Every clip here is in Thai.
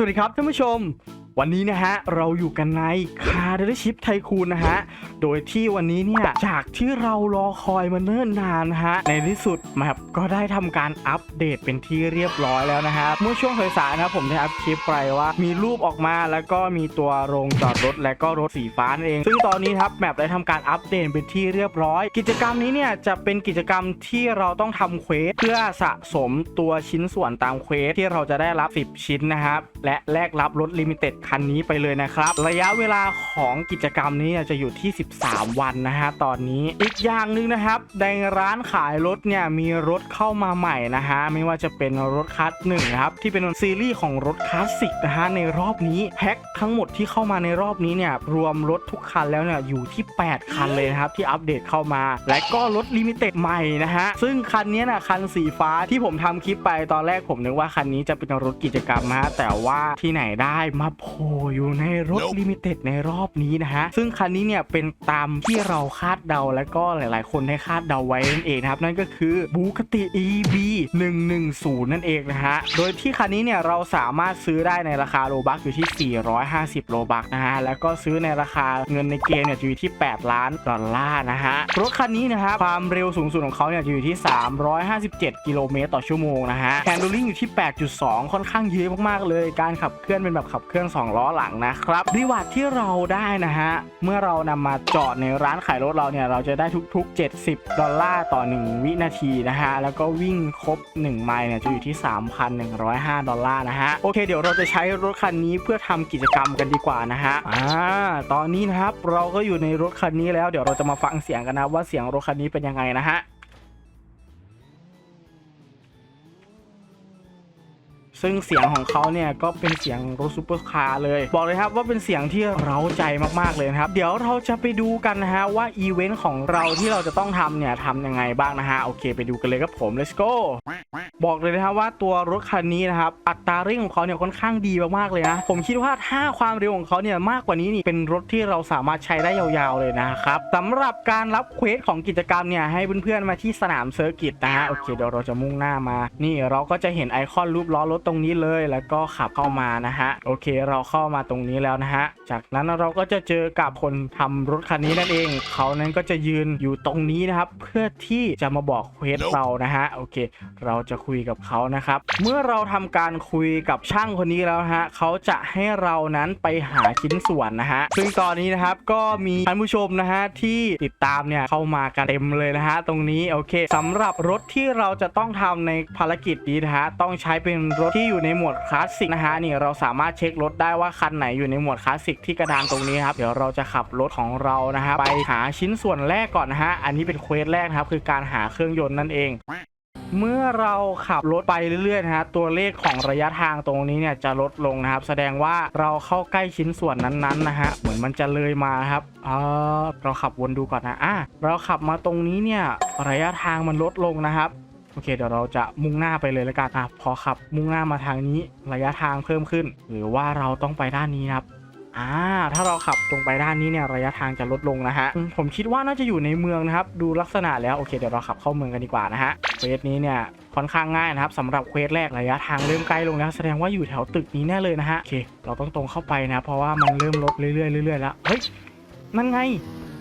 สวัสดีครับท่านผู้ชม วันนี้นะฮะเราอยู่กันในคาร์ดชิพไทคูนนะฮะ โดยที่วันนี้เนี่ยจากที่เรารอคอยมาเนิ่นนานนะฮะ ในที่สุดแมปก็ได้ทำการอัปเดตเป็นที่เรียบร้อยแล้วนะฮะ เมื่อช่วงสายๆนะครับผมได้อัพคลิปไปว่า มีรูปออกมาแล้วก็มีตัวโรงจอดรถและก็รถสีฟ้านั่นเอง ซึ่งตอนนี้ครับแมปได้ทำการอัปเดตเป็นที่เรียบร้อย กิจกรรมนี้เนี่ยจะเป็นกิจกรรมที่เราต้องทำเควสเพื่อสะสมตัวชิ้นส่วนตามเควสที่เราจะได้รับ 10 ชิ้นนะครับและแลกรับรถลิมิเต็ดคันนี้ไปเลยนะครับ ระยะเวลาของกิจกรรมนี้จะอยู่ที่ 13 วันนะฮะตอนนี้อีกอย่างหนึ่งนะครับ ในร้านขายรถเนี่ยมีรถเข้ามาใหม่นะฮะไม่ว่าจะเป็นรถคัสหนึ่งครับที่เป็นซีรีส์ของรถคลาสสิกนะฮะในรอบนี้แพ็คทั้งหมดที่เข้ามาในรอบนี้เนี่ยรวมรถทุกคันแล้วเนี่ยอยู่ที่ 8 คันเลยนะครับที่อัปเดตเข้ามา และก็รถลิมิเต็ดใหม่นะฮะซึ่งคันนี้นะคันสีฟ้าที่ผมทำคลิปไปตอนแรกผมนึกว่าคันนี้จะเป็นรถกิจกรรมนะฮะแต่ว่าที่ไหนได้มาโผล่อยู่ในรถลิมิเต็ดในรอบนี้นะฮะ ซึ่งคันนี้เนี่ยเป็นตามที่เราคาดเดาและก็หลายๆ คนได้คาดเดาไว้นั่นเองนะครับ นั่นก็คือบูคติ EB 110 นั่นเองนะฮะ โดยที่คันนี้เนี่ยเราสามารถซื้อได้ในราคาโลบักอยู่ที่ 450 โลบักนะฮะ แล้วก็ซื้อในราคาเงินในเกมเนี่ยจะอยู่ที่ 8 ล้านดอลลาร์นะฮะ รถคันนี้นะครับความเร็วสูงสุดของเขาเนี่ยจะอยู่ที่ 357 กิโลเมตรต่อชั่วโมงนะฮะแฮนด์ลิงอยู่ที่ 8.2 ค่อนข้างเยอะมากๆเลย การขับเคลื่อนเป็นแบบขับเคลื่อน2ล้อหลังนะครับรีวาร์ดที่เราได้นะฮะเมื่อเรานำมาจอดในร้านขายรถเราเนี่ยเราจะได้ทุก ๆ 70 ดอลลาร์ต่อ 1 วินาทีนะฮะแล้วก็วิ่งครบ 1 ไมล์เนี่ยจะอยู่ที่ 3,105 ดอลลาร์นะฮะโอเคเดี๋ยวเราจะใช้รถคันนี้เพื่อทำกิจกรรมกันดีกว่านะฮะอ่าตอนนี้นะครับเราก็อยู่ในรถคันนี้แล้วเดี๋ยวเราจะมาฟังเสียงกันนะว่าเสียงรถคันนี้เป็นยังไงนะฮะ ซึ่งเสียงของเขาเนี่ยก็เป็นเสียงรถซูเปอร์คาร์เลย บอกเลยครับว่าเป็นเสียงที่เร้าใจมากๆเลยนะครับ เดี๋ยวเราจะไปดูกันนะฮะว่าอีเวนต์ของเราที่เราจะต้องทำเนี่ยทำยังไงบ้างนะฮะโอเค ไปดูกันเลยครับผม let's go บอกเลยนะครับว่าตัวรถคันนี้นะครับอัตราเร่งของเขาเนี่ยค่อนข้างดีมากๆเลยนะ ผมคิดว่าถ้าความเร็วของเขาเนี่ยมากกว่านี้นี่เป็นรถที่เราสามารถใช้ได้ยาวๆเลยนะครับสำหรับการรับเควสของกิจกรรมเนี่ยให้เพื่อนๆมาที่สนามเซอร์กิตนะฮะโอเคเดี๋ยวเราจะมุ่งหน้ามา นี่เราก็จะเห็นไอคอนรูปล้อรถตรงนี้เลยแล้วก็ขับเข้ามานะฮะโอเคเราเข้ามาตรงนี้แล้วนะฮะจากนั้นเราก็จะเจอกับคนทำรถคันนี้นั่นเอง เขานั้นก็จะยืนอยู่ตรงนี้นะครับ เพื่อที่จะมาบอกเควสเรานะฮะโอเค เราจะคุยกับเขานะครับ เมื่อเราทำการคุยกับช่างคนนี้แล้วฮะเขาจะให้เรานั้นไปหาชิ้นส่วนนะฮะซึ่งตอนนี้นะครับก็มีท่านผู้ชมนะฮะที่ติดตามเนี่ยเข้ามากันเต็มเลยนะฮะตรงนี้โอเคสำหรับรถที่เราจะต้องทำในภารกิจนี้นะฮะต้องใช้เป็นรถที่ที่อยู่ในหมวดคลาสสิกนะฮะนี่เราสามารถเช็ครถได้ว่าคันไหนอยู่ในหมวดคลาสสิกที่กระดานตรงนี้ครับเดี๋ยวเราจะขับรถของเรานะฮะไปหาชิ้นส่วนแรกก่อนนะฮะอันนี้เป็นเควสแรกนะครับคือการหาเครื่องยนต์นั่นเองเมื่อเราขับรถไปเรื่อยๆนะฮะตัวเลขของระยะทางตรงนี้เนี่ยจะลดลงนะครับ แสดงว่าเราเข้าใกล้ชิ้นส่วนนั้นๆนะฮะเหมือนมันจะเลยมาครับเออเราขับวนดูก่อนนะอะเราขับมาตรงนี้เนี่ยระยะทางมันลดลงนะครับ โอเค เดี๋ยวเราจะมุ่งหน้าไปเลยแล้วกันอะพอขับมุ่งหน้ามาทางนี้ระยะทางเพิ่มขึ้น หรือว่าเราต้องไปด้านนี้นะครับอ่าถ้าเราขับตรงไปด้านนี้เนี่ยระยะทางจะลดลงนะฮะผมคิดว่าน่าจะอยู่ในเมืองนะครับ ดูลักษณะแล้วโอเคเดี๋ยวเราขับเข้าเมืองกันดีกว่านะฮะเควสนี้เนี่ยค่อนข้างง่ายนะครับสำหรับเควสแรกระยะทางเริ่มใกล้ลงแล้วแสดงว่าอยู่แถวตึกนี้แน่เลยนะฮะโอเค เราต้องตรงเข้าไปนะเพราะว่ามันเริ่มลดเรื่อยๆเรื่อยๆแล้วเฮ้ยนั่นไง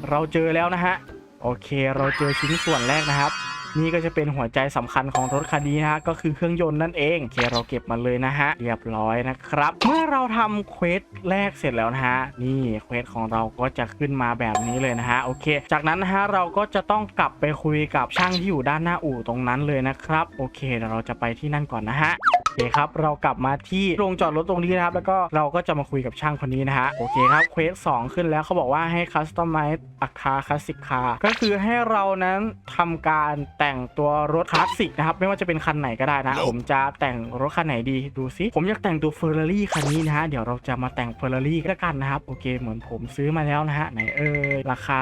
เราเจอแล้วนะฮะโอเค เราเจอชิ้นส่วนแรกนะครับ นี่ก็จะเป็นหัวใจสำคัญของรถคันนี้นะฮะก็คือเครื่องยนต์นั่นเองโอเคเราเก็บมาเลยนะฮะเรียบร้อยนะครับ เมื่อเราทำเควสแรกเสร็จแล้วนะฮะนี่เควสของเราก็จะขึ้นมาแบบนี้เลยนะฮะโอเค จากนั้นนะฮะเราก็จะต้องกลับไปคุยกับช่างที่อยู่ด้านหน้าอู่ตรงนั้นเลยนะครับ โอเคเดี๋ยวเราจะไปที่นั่นก่อนนะฮะโอเคครับ เรากลับมาที่โรงจอดรถตรงนี้นะครับ แล้วก็เราก็จะมาคุยกับช่างคนนี้นะฮะ โอเคครับ เควสสองขึ้นแล้วเขาบอกว่าให้คัสตอมไมซ์อาคาคลาสสิกคาก็คือให้เรานั้นทำการแต่งตัวรถคลาสสิกนะครับ ไม่ว่าจะเป็นคันไหนก็ได้นะ ผมจะแต่งรถคันไหนดีดูซิ ผมอยากแต่งตัวเฟอร์รารี่คันนี้นะฮะ เดี๋ยวเราจะมาแต่งเฟอร์รารี่ก็แล้วกันนะครับ โอเค เหมือนผมซื้อมาแล้วนะฮะ ไหนเอ่ยราคา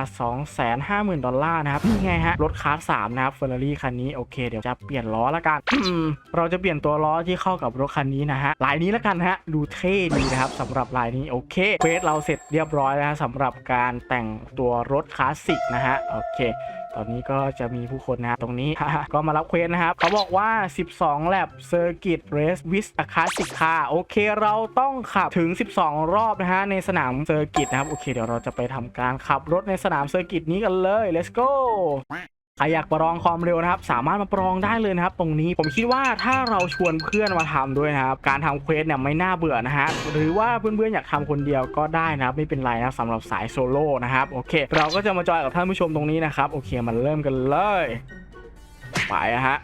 250,000 ดอลลาร์นะครับ นี่ไงฮะ รถคลาสสามนะครับเฟอร์รารี่คันนี้ โอเค เดี๋ยวจะเปลี่ยนล้อละกันอืมเราจะเปลี่ยนตัวล้อที่เข้ากับรถคันนี้นะฮะ ลายนี้ละกันฮะ ดูเท่ดีนะครับสำหรับลายนี้ โอเคเควสเราเสร็จเรียบร้อยแล้วฮะสำหรับการแต่งตัวรถคลาสสิกนะฮะ โอเค ตอนนี้ก็จะมีผู้คนนะตรงนี้ ก็มารับเควสนะครับเขาบอกว่า 12แลบเซอร์กิตเรสวิสอะคาสิกคาโอเคเราต้องขับถึง 12 รอบนะฮะในสนามเซอร์กิตนะครับโอเคเดี๋ยวเราจะไปทำการขับรถในสนามเซอร์กิตนี้กันเลย let's go ใครอยากประลองความเร็วนะครับ สามารถมาประลองได้เลยนะครับ ตรงนี้ผมคิดว่าถ้าเราชวนเพื่อนมาทำด้วยนะครับ การทำเควสเนี่ยไม่น่าเบื่อนะฮะหรือว่าเพื่อนๆอยากทำคนเดียวก็ได้นะครับไม่เป็นไรนะสำหรับสายโซโล่นะครับโอเค เราก็จะมาจอยกับท่านผู้ชมตรงนี้นะครับโอเคมันเริ่มกันเลยไปฮะ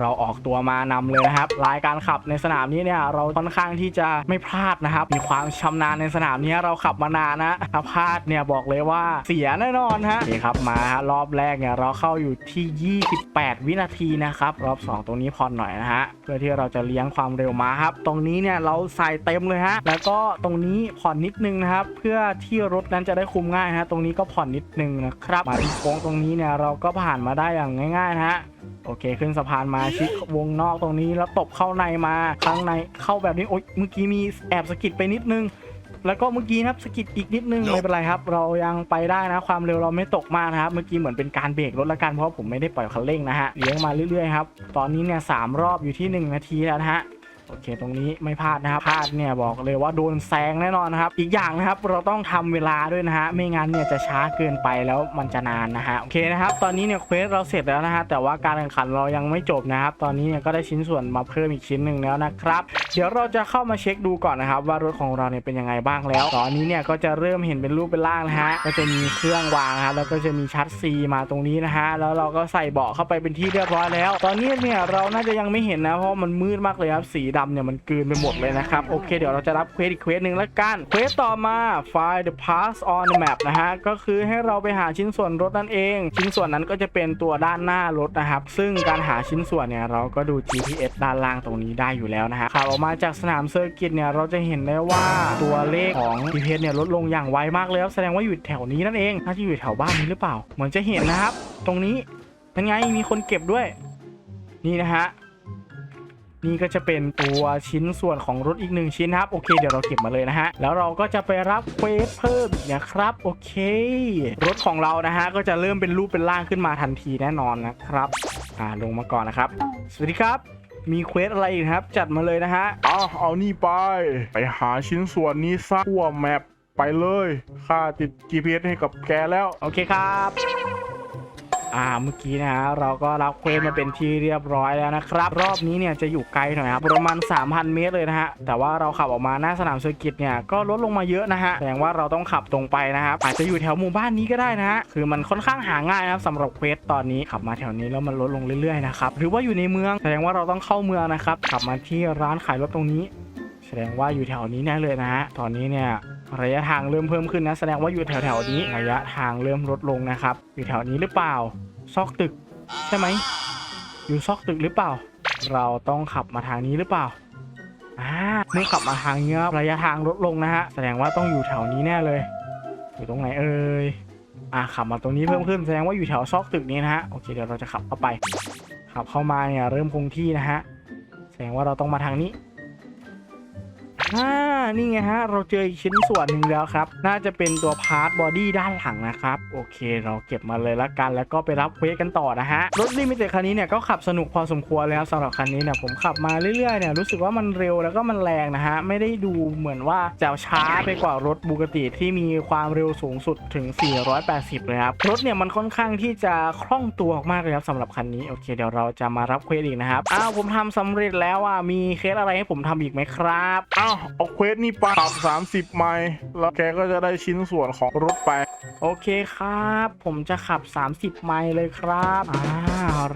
เราออกตัวมานำเลยนะครับรายการขับในสนามนี้เนี่ยเราค่อนข้างที่จะไม่พลาดนะครับ มีความชำนาญในสนามนี้เราขับมานานนะถ้าพลาดเนี่ยบอกเลยว่าเสียแน่นอนฮะนี่ครับมาฮะรอบแรกเนี่ยเราเข้าอยู่ที่ 28 วินาทีนะครับรอบ 2 ตรงนี้พอหน่อยนะฮะเพื่อที่เราจะเลี้ยงความเร็วมาครับ ตรงนี้เนี่ยเราใส่เต็มเลยฮะแล้วก็ตรงนี้ผ่อนนิดนึงนะครับ เพื่อที่รถนั้นจะได้คุมง่ายฮะตรงนี้ก็ผ่อนนิดนึงนะครับมาที่โค้งตรงนี้เนี่ยเราก็ผ่านมาได้อย่างง่ายๆนะฮะโอเคขึ้นสะพานมาชิดวงนอกตรงนี้แล้วตบเข้าในมาข้างในเข้าแบบนี้โอ๊ยเมื่อกี้มีแอบสะกิดไปนิดนึง แล้วก็เมื่อกี้นะครับสะกิดอีกนิดนึงไม่เป็นไรครับ เรายังไปได้นะความเร็วเราไม่ตกมากนะครับเมื่อกี้เหมือนเป็นการเบรกรถละกันเพราะผมไม่ได้ปล่อยคันเร่งนะฮะเลี้ยงมาเรื่อยๆครับตอนนี้เนี่ยสามรอบอยู่ที่ 1 นาทีแล้วนะฮะ โอเค ตรงนี้ไม่พลาดนะครับพลาดเนี่ยบอกเลยว่าโดนแซงแน่นอนนะครับ อีกอย่างนะครับเราต้องทำเวลาด้วยนะฮะไม่งั้นเนี่ยจะช้าเกินไปแล้วมันจะนานนะฮะโอเคนะครับ ตอนนี้เนี่ยเควสเราเสร็จแล้วนะฮะแต่ว่าการแข่งขันเรายังไม่จบนะครับ ตอนนี้เนี่ยก็ได้ชิ้นส่วนมาเพิ่มอีกชิ้นหนึ่งแล้วนะครับ เดี๋ยวเราจะเข้ามาเช็คดูก่อนนะครับ ว่ารถของเราเนี่ยเป็นยังไงบ้างแล้ว ตอนนี้เนี่ยก็จะเริ่มเห็นเป็นรูปเป็นร่างนะฮะก็จะมีเครื่องวางนะครับแล้วก็จะมีชัดซีมาตรงนี้นะฮะแล้วเราก็ใส่เบาะเข้าไปเป็นที่เรียบร้อยแล้ว ตอนนี้เนี่ยเราน่าจะยังไม่เห็นนะเพราะมันมืดมากเลยครับสีดำเนี่ยมันกลืนไปหมดเลยนะครับ โอเคเดี๋ยวเราจะรับเควสอีกเควสหนึ่งแล้วกัน เควสต่อมา find the parts on the map นะฮะ ก็คือให้เราไปหาชิ้นส่วนรถนั่นเอง ชิ้นส่วนนั้นก็จะเป็นตัวด้านหน้ารถนะครับ ซึ่งการหาชิ้นส่วนเนี่ยเราก็ดู GPS ด้านล่างตรงนี้ได้อยู่แล้วนะฮะขับออกมาจากสนามเซอร์กิตเนี่ยเราจะเห็นได้ว่าตัวเลขของ GPS เนี่ยลดลงอย่างไวมากเลยครับแสดงว่าอยู่แถวนี้นั่นเองน่าจะอยู่แถวบ้านนี้หรือเปล่า เหมือนจะเห็นนะครับ ตรงนี้นั่นไงมีคนเก็บด้วย นี่นะฮะ นี่ก็จะเป็นตัวชิ้นส่วนของรถอีกหนึ่งชิ้นนะครับ โอเคเดี๋ยวเราเก็บมาเลยนะฮะ แล้วเราก็จะไปรับเควสเพิ่มอีกนะครับ โอเค รถของเรานะฮะ ก็จะเริ่มเป็นรูปเป็นร่างขึ้นมาทันทีแน่นอนนะครับ อ่าลงมาก่อนนะครับ สวัสดีครับมีเควสอะไรอีกครับ จัดมาเลยนะฮะอ้าวเอานี่ไป ไปหาชิ้นส่วนนี้ซะทั่วแมปไปเลยข้าติด GPS ให้กับแกแล้ว โอเคครับ อ่าเมื่อกี้นะฮะเราก็รับเควสมาเป็นที่เรียบร้อยแล้วนะครับ รอบนี้เนี่ยจะอยู่ไกลหน่อยครับประมาณ 3,000 เมตรเลยนะฮะแต่ว่าเราขับออกมาหน้าสนามเซอร์กิตเนี่ยก็ลดลงมาเยอะนะฮะแสดงว่าเราต้องขับตรงไปนะครับอาจจะอยู่แถวหมู่บ้านนี้ก็ได้นะฮะคือมันค่อนข้างหาง่ายนะครับสำหรับเควสตอนนี้ขับมาแถวนี้แล้วมันลดลงเรื่อยๆนะครับหรือว่าอยู่ในเมืองแสดงว่าเราต้องเข้าเมืองนะครับขับมาที่ร้านขายรถตรงนี้ แสดงว่าอยู่แถวนี้แน่เลยนะฮะตอนนี้เนี่ย ระยะทางเริ่มเพิ่มขึ้นนะ แสดงว่าอยู่แถวแถวๆนี้ระยะทางเริ่มลดลงนะครับ อยู่แถวนี้หรือเปล่า ซอกตึก ใช่ไหม อยู่ซอกตึกหรือเปล่า เราต้องขับมาทางนี้หรือเปล่าอ่าเมื่อขับมาทางนี้ครับระยะทางลดลงนะฮะ แสดงว่าต้องอยู่แถวนี้แน่เลย อยู่ตรงไหนเอ่ยอ่าขับมาตรงนี้เพิ่มขึ้นแสดงว่าอยู่แถวซอกตึกนี้นะฮะโอเคเดี๋ยวเราจะขับเข้าไป ขับเข้ามาเนี่ยเริ่มคงที่นะฮะแสดงว่าเราต้องมาทางนี้อ่า นี่ไงฮะ เราเจออีกชิ้นส่วนหนึ่งแล้วครับ น่าจะเป็นตัวพาร์ทบอดี้ด้านหลังนะครับ โอเค เราเก็บมาเลยละกัน แล้วก็ไปรับเควสกันต่อนะฮะ รถลิมิเต็ดคันนี้เนี่ยก็ขับสนุกพอสมควรแล้วสำหรับคันนี้เนี่ยผมขับมาเรื่อยๆเนี่ยรู้สึกว่ามันเร็วแล้วก็มันแรงนะฮะ ไม่ได้ดูเหมือนว่าจะช้าไปกว่ารถบูกติที่มีความเร็วสูงสุดถึง 480 เลยครับ รถเนี่ยมันค่อนข้างที่จะคล่องตัวมากเลยครับสำหรับคันนี้ โอเค เดี๋ยวเราจะมารับเควสอีกนะครับ อ้าวผมทำสำเร็จแล้วอะมีเคสอะไรให้ผมทำอีกไหมครับ อ้าวเอาเควสนี่ไปขับ 30 ไมล์แล้วแกก็จะได้ชิ้นส่วนของรถไป โอเคครับ ผมจะขับ 30 ไมล์เลยครับอ่า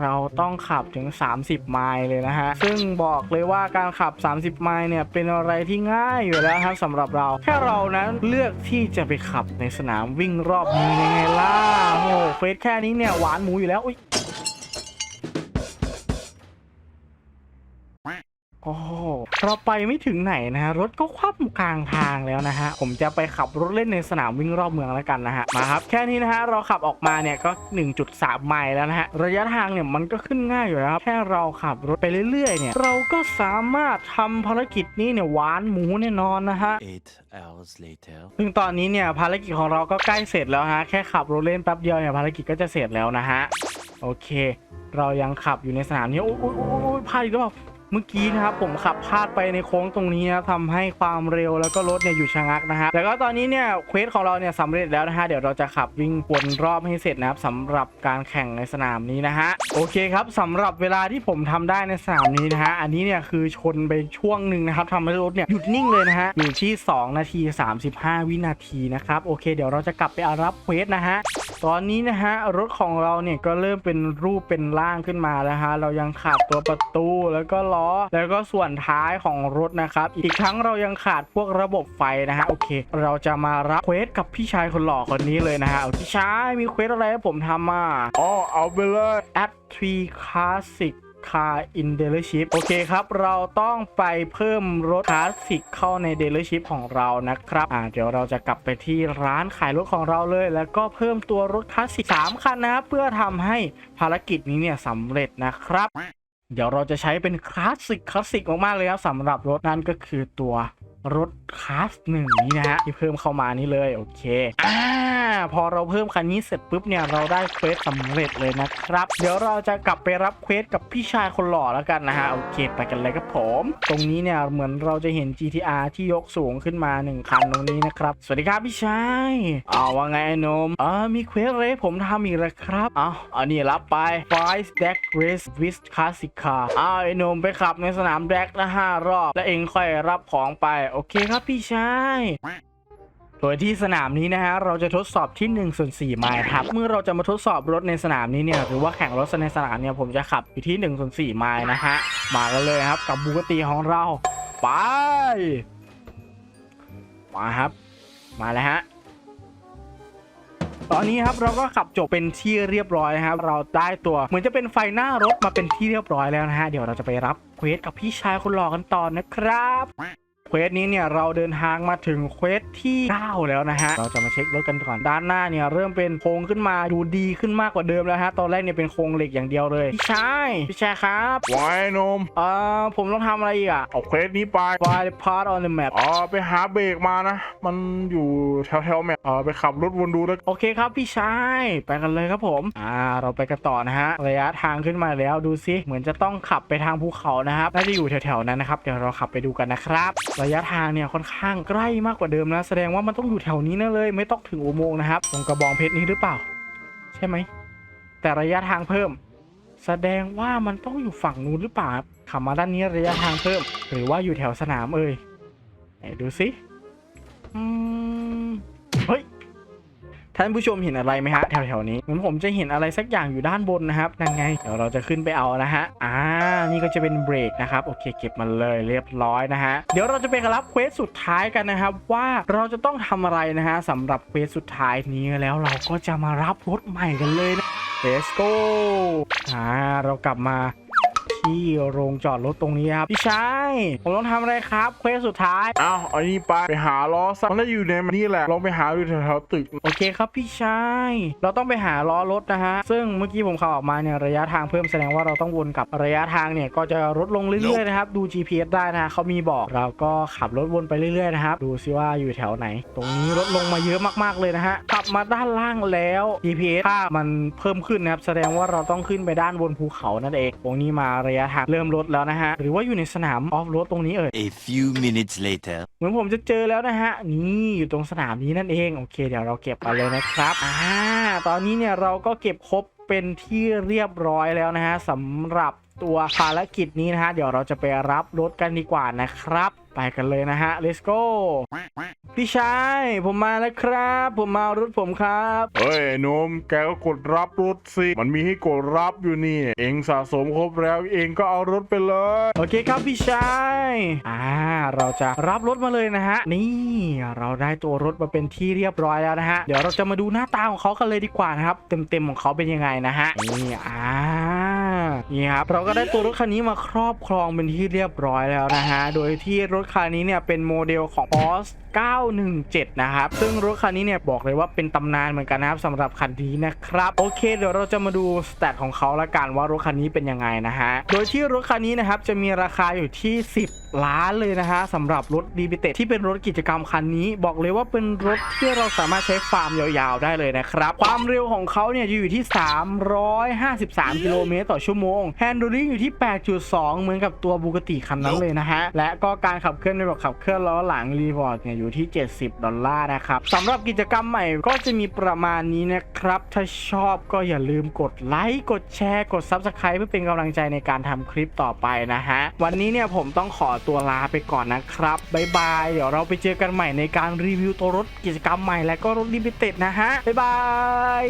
เราต้องขับถึง 30 ไมล์เลยนะฮะ ซึ่งบอกเลยว่าการขับ 30 ไมล์เนี่ยเป็นอะไรที่ง่ายอยู่แล้วครับสำหรับเรา แค่เรานั้นเลือกที่จะไปขับในสนามวิ่งรอบเมืองยังไงล่ะโอ้โหเฟสแค่นี้เนี่ยหวานหมูอยู่แล้วอุ๊ยโอ้โห เราไปไม่ถึงไหนนะฮะรถก็คว่ำกลางทางแล้วนะฮะผมจะไปขับรถเล่นในสนามวิ่งรอบเมืองแล้วกันนะฮะมาครับแค่นี้นะฮะเราขับออกมาเนี่ยก็ 1.3 ไมล์แล้วนะฮะระยะทางเนี่ยมันก็ขึ้นง่ายอยู่แล้วครับแค่เราขับรถไปเรื่อยๆเนี่ยเราก็สามารถทำภารกิจนี้เนี่ยหวานหมูแน่นอนนะฮะ Eight hours later. ซึ่งตอนนี้เนี่ยภารกิจของเราก็ใกล้เสร็จแล้วฮะแค่ขับรถเล่นแป๊บเดียวเนี่ยภารกิจก็จะเสร็จแล้วนะฮะโอเค เรายังขับอยู่ในสนามนี้โอ้ยโอ้ยโอ้ยโอ้ยพลาดอีกแล้ว เมื่อกี้นะครับผมขับพลาดไปในโค้งตรงนี้นะทำให้ความเร็วแล้วก็รถเนี่ยอยู่ชะงักนะฮะแล้วก็ตอนนี้เนี่ยเควสของเราเนี่ยสำเร็จแล้วนะฮะเดี๋ยวเราจะขับวิ่งวนรอบให้เสร็จนะครับสำหรับการแข่งในสนามนี้นะฮะโอเคครับสำหรับเวลาที่ผมทำได้ในสนามนี้นะฮะอันนี้เนี่ยคือชนไปช่วงหนึ่งนะครับทำให้รถเนี่ยหยุดนิ่งเลยนะฮะอยู่ที่ 2 นาที 35 วินาทีนะครับโอเค เดี๋ยวเราจะกลับไปเอารับเควสนะฮะตอนนี้นะฮะรถของเราเนี่ยก็เริ่มเป็นรูปเป็นร่างขึ้นมาแล้วฮะเรายังขาดตัวประตูแล้วก็ล้อแล้วก็ส่วนท้ายของรถนะครับ อีกทั้งเรายังขาดพวกระบบไฟนะฮะโอเค เราจะมารับเควสกับพี่ชายคนหล่อคนนี้เลยนะฮะเอาพี่ชายมีเควสอะไรให้ผมทำมาอ๋อเอาไปเลย at 3 classic car in dealership โอเคครับ เราต้องไปเพิ่มรถคลาสสิกเข้าใน dealership ของเรานะครับ อ่าเดี๋ยวเราจะกลับไปที่ร้านขายรถของเราเลย แล้วก็เพิ่มตัวรถคลาสสิก3คันนะครับเพื่อทำให้ภารกิจนี้เนี่ยสำเร็จนะครับ เดี๋ยวเราจะใช้เป็นคลาสสิกคลาสสิกมากๆเลยครับสำหรับรถนั่นก็คือตัว รถคลาสหนึ่งนี้นะฮะที่เพิ่มเข้ามานี่เลยโอเคอ่าพอเราเพิ่มคันนี้เสร็จปุ๊บเนี่ยเราได้เควสสำเร็จเลยนะครับ เดี๋ยวเราจะกลับไปรับเควสกับพี่ชายคนหล่อแล้วกันนะฮะโอเคไปกันเลยครับผม ตรงนี้เนี่ยเหมือนเราจะเห็น GTR ที่ยกสูงขึ้นมาหนึ่งคันตรงนี้นะครับสวัสดีครับพี่ชายเอาว่าไงไอ้นมเอ่ามีเควสอะไรให้ผมทำอีกแล้วครับเอาอันนี้รับไป Five Stack Race with Classic Car อ้าวไอ้นมไปขับในสนามแดกละห้ารอบ แล้วเองค่อยรับของไปโอเคครับพี่ชายโดยที่สนามนี้นะฮะเราจะทดสอบที่1ส่วน4ไมล์ครับเมื่อเราจะมาทดสอบรถในสนามนี้เนี่ยหรือว่าแข่งรถในสนามเนี่ยผมจะขับอยู่ที่1ส่วน4ไมล์นะฮะมากันเลยครับกับบูกติของเราไปมาครับ มาแล้วฮะตอนนี้ครับเราก็ขับจบเป็นที่เรียบร้อยนะครับ เราได้ตัวเหมือนจะเป็นไฟหน้ารถมาเป็นที่เรียบร้อยแล้วนะฮะเดี๋ยวเราจะไปรับเควสกับพี่ชายคนหล่อกันต่อนะครับ ควสนี้เนี่ยเราเดินทางมาถึงเควสที่ 9 แล้วนะฮะ เราจะมาเช็ครถกันก่อน ด้านหน้าเนี่ยเริ่มเป็นโครงขึ้นมาดูดีขึ้นมากกว่าเดิมแล้วฮะ ตอนแรกเนี่ยเป็นโครงเหล็กอย่างเดียวเลย พี่ชาย พี่ชายครับไว้นมเอ่อผมต้องทำอะไรอีกอะเอาเควสนี้ไป Find the part on the map อ๋อไปหาเบรกมานะ มันอยู่แถวแถวๆแมปเออไปขับรถวนดูแล้ว โอเคครับพี่ชาย ไปกันเลยครับผม อ่า เราไปกันต่อนะฮะ ระยะทางขึ้นมาแล้วดูซิ เหมือนจะต้องขับไปทางภูเขานะครับ น่าจะอยู่แถวๆนั้นนะครับ เดี๋ยวเราขับไปดูกันนะครับระยะทางเนี่ยค่อนข้างใกล้มากกว่าเดิมนะ แสดงว่ามันต้องอยู่แถวนี้แน่เลย ไม่ต้องถึงอุโมงค์นะครับตรงกระบองเพชรนี้หรือเปล่า ใช่ไหม แต่ระยะทางเพิ่ม แสดงว่ามันต้องอยู่ฝั่งนู้นหรือเปล่าขับมาด้านนี้ระยะทางเพิ่ม หรือว่าอยู่แถวสนามเอ่ยไหนดูสิอืมเฮ้ย ท่านผู้ชมเห็นอะไรไหมฮะแถวๆนี้เหมือนผมจะเห็นอะไรสักอย่างอยู่ด้านบนนะครับนั่นไงเดี๋ยวเราจะขึ้นไปเอานะฮะอ่านี่ก็จะเป็นเบรกนะครับโอเคเก็บมันเลยเรียบร้อยนะฮะเดี๋ยวเราจะไปรับเควสสุดท้ายกันนะครับว่าเราจะต้องทำอะไรนะฮะสำหรับเควสสุดท้ายนี้แล้วเราก็จะมารับรถใหม่กันเลยนะ Let's go อ่าเรากลับมา ที่โรงจอดรถตรงนี้ครับ พี่ชายผมต้องทำอะไรครับ เควสสุดท้ายเอาอันนี้ไปไปหาล้อซักมันน่าอยู่ในนี่แหละลองไปหาดูแถวๆตึก โอเคครับพี่ชาย เราต้องไปหาล้อรถนะฮะ ซึ่งเมื่อกี้ผมขับออกมาเนี่ยระยะทางเพิ่มแสดงว่าเราต้องวนกลับระยะทางเนี่ยก็จะลดลงเรื่อยๆนะครับ ดู GPS ได้นะฮะเขามีบอกเราก็ขับรถวนไปเรื่อยๆนะครับ ดูซิว่าอยู่แถวไหน ตรงนี้ลดลงมาเยอะมากๆเลยนะฮะขับมาด้านล่างแล้ว GPS ภาพมันเพิ่มขึ้นนะครับแสดงว่าเราต้องขึ้นไปด้านบนภูเขานั่นเองตรงนี้มาระยะทางเริ่มลดแล้วนะฮะ หรือว่าอยู่ในสนามออฟโรดตรงนี้เอ่ย A few minutes later. เหมือนผมจะเจอแล้วนะฮะ นี่อยู่ตรงสนามนี้นั่นเอง โอเค เดี๋ยวเราเก็บไปเลยนะครับอ่าตอนนี้เนี่ยเราก็เก็บครบเป็นที่เรียบร้อยแล้วนะฮะสำหรับ ตัวภารกิจนี้นะฮะ เดี๋ยวเราจะไปรับรถกันดีกว่านะครับ ไปกันเลยนะฮะ let's go พี่ชาย ผมมาแล้วครับ ผมมาเอารถผมครับ เฮ้ยหนมแกก็กดรับรถสิ มันมีให้กดรับอยู่นี่ เองสะสมครบแล้วเองก็เอารถไปเลย โอเคครับพี่ชาย อ่า เราจะรับรถมาเลยนะฮะ นี่ เราได้ตัวรถมาเป็นที่เรียบร้อยแล้วนะฮะ เดี๋ยวเราจะมาดูหน้าตาของเขากันเลยดีกว่านะครับ เต็มๆของเขาเป็นยังไงนะฮะ นี่ อ่า นี่ครับเราก็ได้ตัวรถคันนี้มาครอบครองเป็นที่เรียบร้อยแล้วนะฮะโดยที่รถคันนี้เนี่ยเป็นโมเดลของ Boss 917 นะครับ ซึ่งรถคันนี้เนี่ยบอกเลยว่าเป็นตำนานเหมือนกันนะครับสำหรับคันนี้นะครับ โอเค เดี๋ยวเราจะมาดูสเตตของเขาละกันว่ารถคันนี้เป็นยังไงนะฮะ โดยที่รถคันนี้นะครับจะมีราคาอยู่ที่ 10 ล้านเลยนะฮะสำหรับรถดีบิเตที่เป็นรถกิจกรรมคันนี้ บอกเลยว่าเป็นรถที่เราสามารถใช้ฟาร์มยาวๆได้เลยนะครับ ความเร็วของเขาเนี่ยจะอยู่ที่ 353 กิโลเมตรต่อชั่วโมงแฮนด์ลิงอยู่ที่ 8.2 เหมือนกับตัวบูกติคันนั้นเลยนะฮะและก็การขับเคลื่อนในแบบขับเคลื่อนล้อหลังรีวอร์ดเนี่ยอยู่ที่ 70 ดอลลาร์นะครับสำหรับกิจกรรมใหม่ก็จะมีประมาณนี้นะครับ ถ้าชอบก็อย่าลืมกดไลค์กดแชร์กด Subscribe เพื่อเป็นกำลังใจในการทำคลิปต่อไปนะฮะ วันนี้เนี่ยผมต้องขอตัวลาไปก่อนนะครับบ๊ายบายเดี๋ยวเราไปเจอกันใหม่ในการรีวิวตัวรถกิจกรรมใหม่และก็รถลิมิเต็ดนะฮะบ๊ายบาย